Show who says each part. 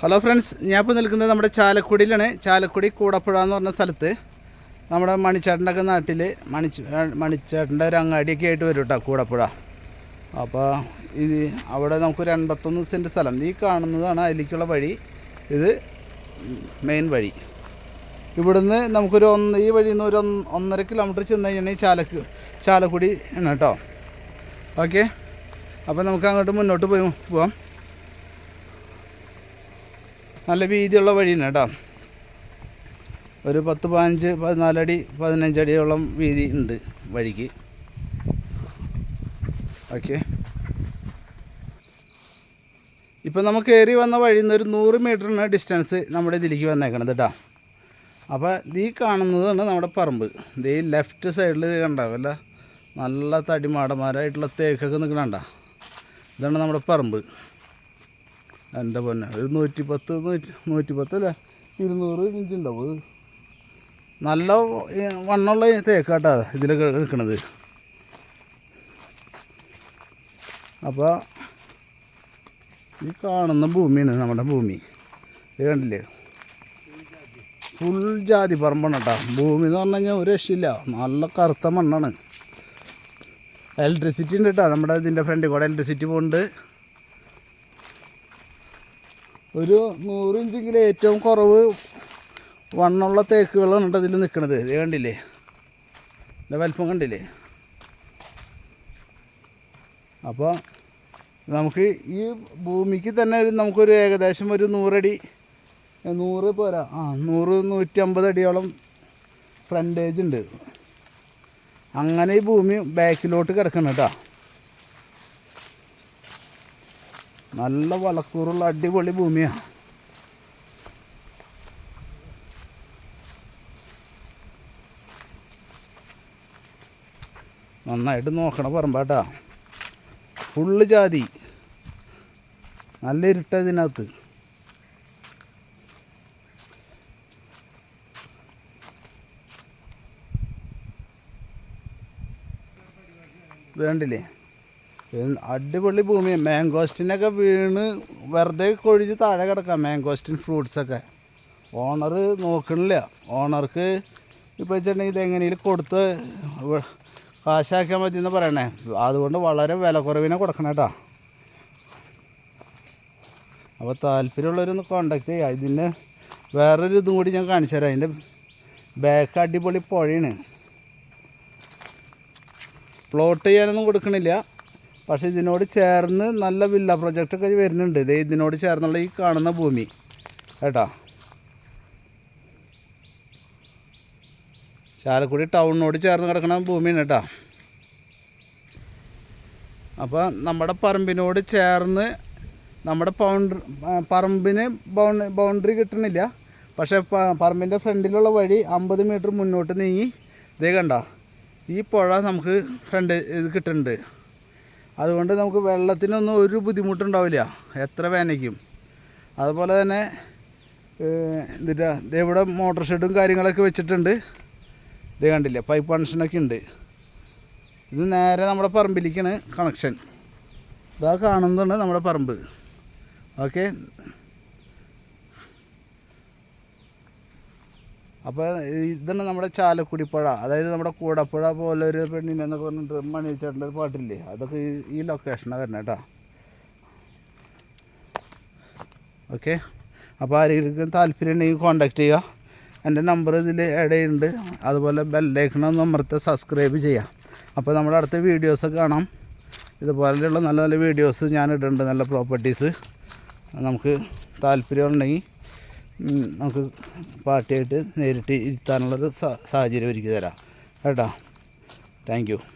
Speaker 1: Hello friends ഞാൻ ഇപ്പോൾ നിൽക്കുന്നത് നമ്മുടെ ചാലക്കുടിയിലാണ്. ചാലക്കുടി കൂടപ്പുഴ എന്ന് പറഞ്ഞ സ്ഥലത്ത്. നമ്മുടെ മണിച്ചേട്ടന്റെ ഒക്കെ നാട്ടിൽ മണിച്ച് മണിച്ചേട്ടന്റെ ഒരു അങ്ങാടിയൊക്കെ ആയിട്ട് വരും കേട്ടോ കൂടപ്പുഴ. അപ്പോൾ ഇത് അവിടെ നമുക്കൊരു എൺപത്തൊന്ന് സെന്റ് സ്ഥലം. ഈ കാണുന്നതാണ് അതിലേക്കുള്ള വഴി. ഇത് മെയിൻ വഴി. ഇവിടുന്ന് നമുക്കൊരു ഒന്ന് ഈ വഴിയിൽ നിന്ന് ഒരു ഒന്ന് ഒന്നര കിലോമീറ്റർ ചെന്ന് കഴിഞ്ഞാൽ ചാലക്ക് ചാലക്കുടി ആണ് കേട്ടോ ഓക്കെ അപ്പോൾ നമുക്ക് അങ്ങോട്ട് മുന്നോട്ട് പോയി പോവാം. നല്ല വീതിയുള്ള വഴിയാണ് കേട്ടോ. ഒരു പത്ത് പതിനഞ്ച് പതിനാലടി പതിനഞ്ചടിയോളം വീതി ഉണ്ട് വഴിക്ക്. ഓക്കെ. ഇപ്പം നമുക്ക് കയറി വന്ന വഴിയിൽ നിന്ന് ഒരു നൂറ് മീറ്ററിന് ഡിസ്റ്റൻസ് നമ്മുടെ ഇതിലേക്ക് വന്നേക്കണത് കേട്ടോ. അപ്പോൾ ഈ കാണുന്നതാണ് നമ്മുടെ പറമ്പ്. ഈ ലെഫ്റ്റ് സൈഡിൽ കണ്ടാവല്ല നല്ല തടിമാടന്മാരായിട്ടുള്ള തേക്കൊക്കെ നിൽക്കണണ്ട ഇതാണ് നമ്മുടെ പറമ്പ്. എന്റെ പൊന്നെ. ഒരു നൂറ്റി പത്ത് നൂറ്റി നൂറ്റി പത്തല്ല ഇരുന്നൂറ് ഇഞ്ച് ഉണ്ടാവും നല്ല വണ്ണമുള്ള തേക്കാട്ടാ ഇതിലൊക്കെ നിൽക്കണത് അപ്പോൾ ഈ കാണുന്ന ഭൂമിയാണ് നമ്മുടെ ഭൂമി. ഇത് കണ്ടില്ലേ? ഫുൾ ജാതി പറമ്പാണ് കേട്ടോ ഭൂമി എന്ന് പറഞ്ഞു കഴിഞ്ഞാൽ ഒരു രക്ഷയില്ല. നല്ല കറുത്ത മണ്ണാണ്. ഇലക്ട്രിസിറ്റി ഉണ്ട് കേട്ടോ നമ്മുടെ ഇതിന്റെ ഫ്രണ്ടിൽ കൂടെ ഇലക്ട്രിസിറ്റി പോകുന്നുണ്ട് ഒരു നൂറ് ഇഞ്ചെങ്കിലും ഏറ്റവും കുറവ് വണ്ണമുള്ള തേക്കുകളാണ് കേട്ടോ ഇതിൽ നിൽക്കുന്നത് ഇത് കണ്ടില്ലേ? ഇതിന്റെ വലിപ്പം കണ്ടില്ലേ? അപ്പോൾ നമുക്ക് ഈ ഭൂമിക്ക് തന്നെ നമുക്കൊരു ഏകദേശം ഒരു നൂറടി നൂറ് പോരാ. ആ നൂറ് നൂറ്റമ്പത് അടിയോളം ഫ്രണ്ടേജ് ഉണ്ട്. അങ്ങനെ ഈ ഭൂമി ബാക്കിലോട്ട് കിടക്കണം കേട്ടോ. നല്ല വളക്കൂറുള്ള അടിപൊളി ഭൂമിയാണ് നന്നായിട്ട് നോക്കണം പറമ്പാട്ടാ. ഫുള്ള് ജാതി. നല്ല ഇരുട്ട ഇതിനകത്ത്. വേണ്ടില്ലേ അടിപൊളി ഭൂമിയാണ് മാങ്കോസ്റ്റിനൊക്കെ വീണ് വെറുതെ കൊഴിഞ്ഞ് താഴെ കിടക്കാം. മാങ്കോസ്റ്റിൻ ഫ്രൂട്ട്സൊക്കെ ഓണർ നോക്കണില്ല. ഓണർക്ക് ഇപ്പോൾ വെച്ചിട്ടുണ്ടെങ്കിൽ ഇതെങ്ങനെയും കൊടുത്ത് കാശാക്കിയാൽ മതി എന്ന് പറയണേ. അതുകൊണ്ട് വളരെ വില കുറവിനെ കൊടുക്കണം കേട്ടോ. അപ്പോൾ താല്പര്യമുള്ളവരൊന്ന് കോണ്ടാക്ട് ചെയ്യുക ഇതിന് വേറൊരു ഇതും കൂടി ഞാൻ കാണിച്ചു തരാം. അതിന്റെ ബാക്ക് അടിപൊളി പുഴയാണ്. പ്ലോട്ട് ചെയ്യാനൊന്നും കൊടുക്കണില്ല. പക്ഷേ ഇതിനോട് ചേർന്ന് നല്ല വില്ല പ്രൊജക്റ്റൊക്കെ വരുന്നുണ്ട്. ഇത് ഇതിനോട് ചേർന്നുള്ള ഈ കാണുന്ന ഭൂമി. കേട്ടോ? ചാലക്കുടി ടൗണിനോട് ചേർന്ന് കിടക്കുന്ന ഭൂമിയാണ് കേട്ടോ. അപ്പോൾ നമ്മുടെ പറമ്പിനോട് ചേർന്ന് നമ്മുടെ പൗണ്ടർ പറമ്പിന് ബൗണ്ട് ബൗണ്ടറി കിട്ടണില്ല. പക്ഷേ പറമ്പിന്റെ ഫ്രണ്ടിലുള്ള വഴി അമ്പത് മീറ്റർ മുന്നോട്ട് നീങ്ങി. ഇതേ കണ്ട? ഈ പുഴ നമുക്ക് ഫ്രണ്ട് ഇത് കിട്ടുന്നുണ്ട് അതുകൊണ്ട് നമുക്ക് വെള്ളത്തിനൊന്നും ഒരു ബുദ്ധിമുട്ടുണ്ടാവില്ല. എത്ര വേനയ്ക്കും. അതുപോലെ തന്നെ എന്നിട്ട് ഇവിടെ മോട്ടോർ ഷെഡും കാര്യങ്ങളൊക്കെ വെച്ചിട്ടുണ്ട്. ഇത് കണ്ടില്ല പൈപ്പ് കണക്ഷനൊക്കെ ഉണ്ട്. ഇത് നേരെ നമ്മുടെ പറമ്പിലേക്കാണ് കണക്ഷൻ ഇതാ കാണുന്നതാണ് നമ്മുടെ പറമ്പ്. ഓക്കെ അപ്പോൾ ഇതാണ് നമ്മുടെ ചാലക്കുടിപ്പുഴ അതായത് നമ്മുടെ കൂടപ്പുഴ പോലെ ഒരു പെണ്ണിനെ എന്നൊക്കെ പറഞ്ഞിട്ട് മണി ഒരു പാട്ടില്ലേ? അതൊക്കെ ഈ ലൊക്കേഷനാണ് വരുന്നത് കേട്ടോ ഓക്കെ അപ്പോൾ ആരെങ്കിലും താല്പര്യം ഉണ്ടെങ്കിൽ കോൺടാക്ട് ചെയ്യുക എന്റെ നമ്പർ ഇതിൽ ചെയ്യുന്നുണ്ട് അതുപോലെ ബെല്ലൈക്കണം അമർത്ത് സബ്സ്ക്രൈബ് ചെയ്യാം. അപ്പോൾ നമ്മുടെ അടുത്ത വീഡിയോസ് കാണാം. ഇതുപോലെയുള്ള നല്ല നല്ല വീഡിയോസ് ഞാൻ ഇടുന്നുണ്ട് നല്ല പ്രോപ്പർട്ടീസ് നമുക്ക് താല്പര്യം ഉണ്ടെങ്കിൽ ഉം, നമുക്ക് പാർട്ടിയായിട്ട് നേരിട്ട് ഇരുത്താനുള്ളൊരു സാഹചര്യം ഒരുക്കി തരാം. കേട്ടോ? താങ്ക്